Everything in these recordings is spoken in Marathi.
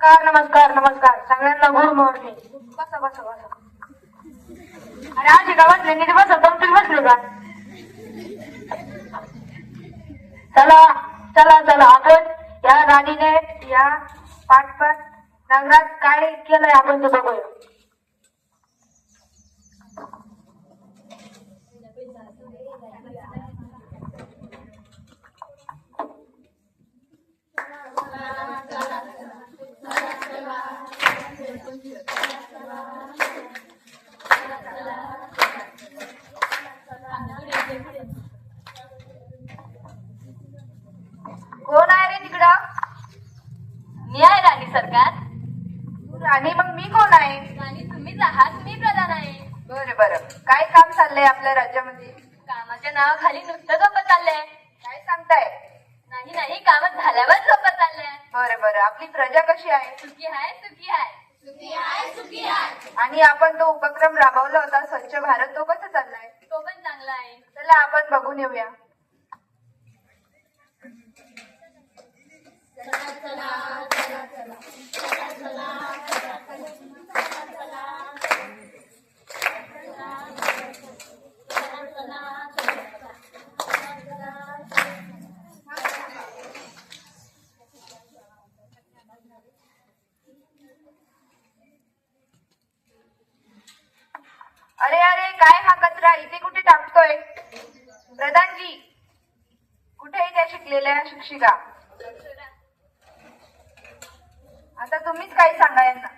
नमस्कार नमस्कार नमस्कार. सगळ्यांना गुड मॉर्निंग बसा बसा बसा. अरे आजी का बसले? नीट बसा तुम्ही बसले का? चला चला चला. आपण या राणीने या पाठपाठ नगरात काय केलंय आपण ते बघूया कोण आहे रे तिकडं मी आहे राणी सरकार राणी मग मी कोण आहे? आणि तुम्हीच आहात मी प्रधान आहे. बरं बरं. काय काम चाललंय आपल्या राज्यामध्ये? कामाच्या नावाखाली नुसतं लोक चाललंय. काय सांगताय? नाही नाही कामात झाल्यावर लोक चाललंय. बरं बरं. आपली प्रजा कशी आहे? सुखी आहे सुखी आहे. सुखी आहे सुखी आहे. आणि आपण तो उपक्रम राबवला होता स्वच्छ भारत तो कसा चाललाय? तो पण चांगला आहे. चला आपण बघून येऊया. अरे अरे काय हा कचरा? इथे कुठे टाकतोय? प्रधानजी कुठे त्या शिकलेल्या शिक्षिका? आता तुम्हीच काही सांगा यांना.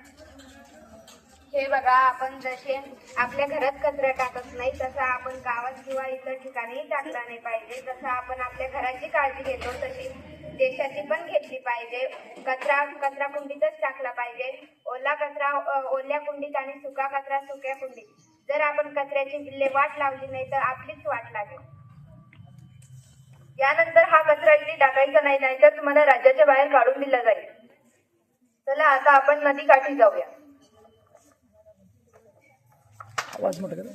हे बघा आपण जसे आपल्या घरात कचरा टाकत नाही तसा आपण गावात किंवा इतर ठिकाणी टाकला नाही पाहिजे. जसं आपण आपल्या घराची काळजी घेतो तशी देशाची पण घेतली पाहिजे. कचरा कचरा कुंडीतच टाकला पाहिजे. ओला कचरा ओल्या कुंडीत आणि सुका कचरा सुक्या कुंडीत. जर आपण कचऱ्याची विल्हेवाट लावली नाही तर आपलीच वाट लागेल. यानंतर हा कचरा इथे टाकायचा नाही नाहीतर तुम्हाला राज्याच्या बाहेर काढून दिला जाईल. चला आता आपण नदी काठी जाऊया. आवाज मोठा करा.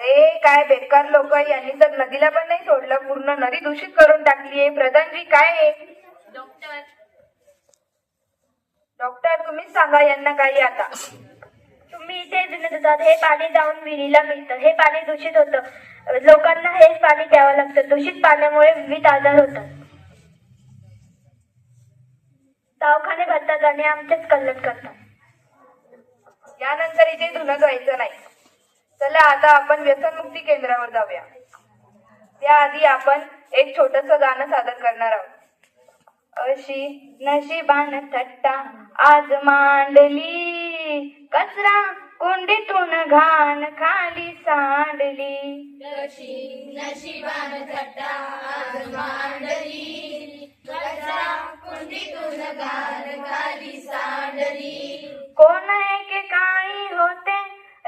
अरे काय बेकार लोक यांनी तर नदीला पण नाही सोडलं पूर्ण नदी दूषित करून टाकली आहे. प्रधानजी काय आहे? डॉक्टर. डॉक्टर तुम्हीच सांगा यांना काही आता. तुम्ही इथे हे पाणी जाऊन विहिरीला मिळतं हे पाणी दूषित होतं. लोकांना हेच पाणी प्यावं लागतं दूषित पाण्यामुळे विविध आजार होतात. दवाखाने भरतात आणि आमचेच कल्याण करतात. यानंतर इथे धुणं धुवायचं नाही. चला आता आपण व्यसनमुक्ती केंद्रावर जाऊया. त्याआधी आपण एक छोटस गाणं सादर करणार आहोत. अशी नशिबान थट्टा आज मांडली कचरा कुंडीतून घाण खाली सांडली. कोण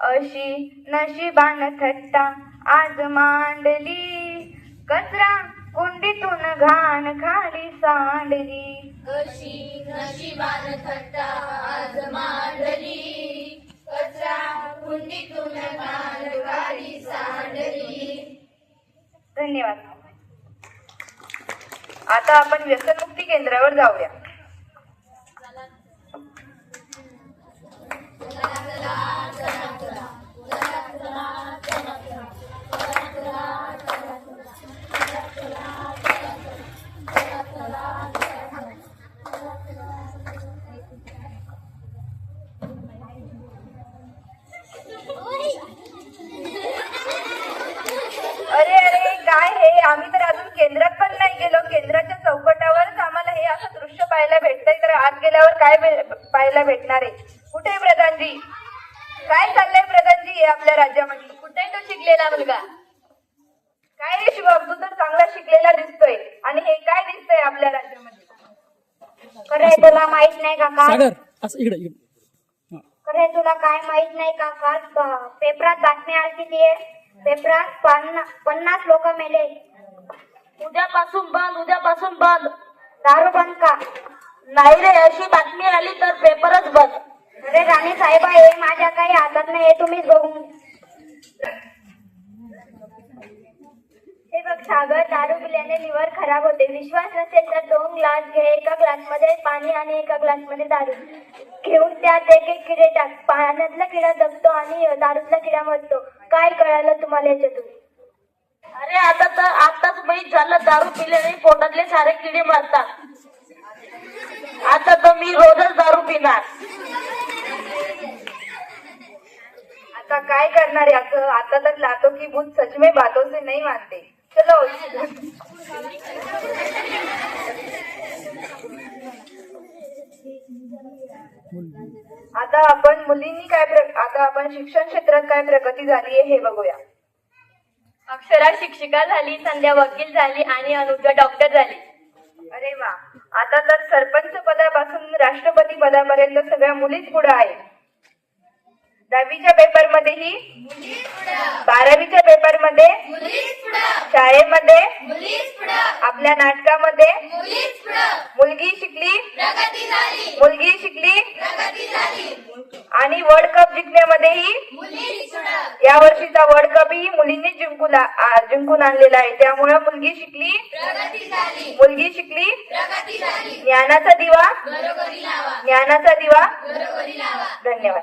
अशी नशिबान थट्टा आज मांडली. कचरा कुंडीतून घाण खाली सांडली. धन्यवाद. आता आपण व्यसनमुक्ती केंद्रावर जाऊया. आत गेल्यावर काय भे- पाहायला भेटणार आहे? कुठे प्रधानजी? काय चाललंय प्रधानजी हे आपल्या राज्यामध्ये? कुठे तो शिकलेला मुलगा. काय रे शिवम तू तर चांगला शिकलेला दिसतोय. आणि हे काय दिसतंय आपल्या राज्यामध्ये? खरे तुला माहीत नाही का काल? सागर असं इकडे इकडे. हा. खरे तुला काय माहीत नाही का काल? प- पेपरात बातमी आली ती पेपरात पन्ना- पन्नास लोक मेले. उद्यापासून बंद उद्यापासून बंद. दारू बंद का? नाही रे अशी बातमी आली तर पेपरच बघ अरे राणी साहेबा हे माझ्या काही हातात नाही हे तुम्हीच बघून हे बघ सागर दारू पिल्याने लिव्हर खराब होते. विश्वास नसेल तर दोन ग्लास घे एका ग्लासमध्ये पाणी आणि एका ग्लासमध्ये दारू. घेऊन त्यात एक एक किडे टाक. पाण्यातला किडा जगतो आणि दारूतला किडा मरतो. काय कळालं तुम्हाला याच्यातून? अरे आता तर आताच माहीत झालं दारू पिल्याने पोटातले सारे किडे मरतात. आता तर मी रोजच दारू पिणार. आता काय करणार याचं आता तर लातो की भूत सच में बातों से नहीं मानते. चलो आता आपण मुलींनी काय प्र- आता आपण शिक्षण क्षेत्रात काय प्रगती झाली आहे हे बघूया. अक्षरा शिक्षिका झाली संध्या वकील झाली आणि अनुजा डॉक्टर झाली. अरे वा. आता तर सरपंच पदापासून राष्ट्रपती पदापर्यंत सगळ्या मुलीच पुढे आहेत. दहावीच्या पेपरमध्येही? बारावीच्या पेपरमध्ये शाळेमध्ये? आपल्या नाटकामध्ये? मुलगी शिकली? मुलगी शिकली? आणि वर्ल्ड कप जिंकण्यामध्येही? या वर्षीचा वर्ल्ड कप ही मुलींनी जिंकून जिंकून आणलेला आहे. त्यामुळे मुलगी शिकली? मुलगी शिकली? ज्ञानाचा दिवा? ज्ञानाचा दिवा? धन्यवाद.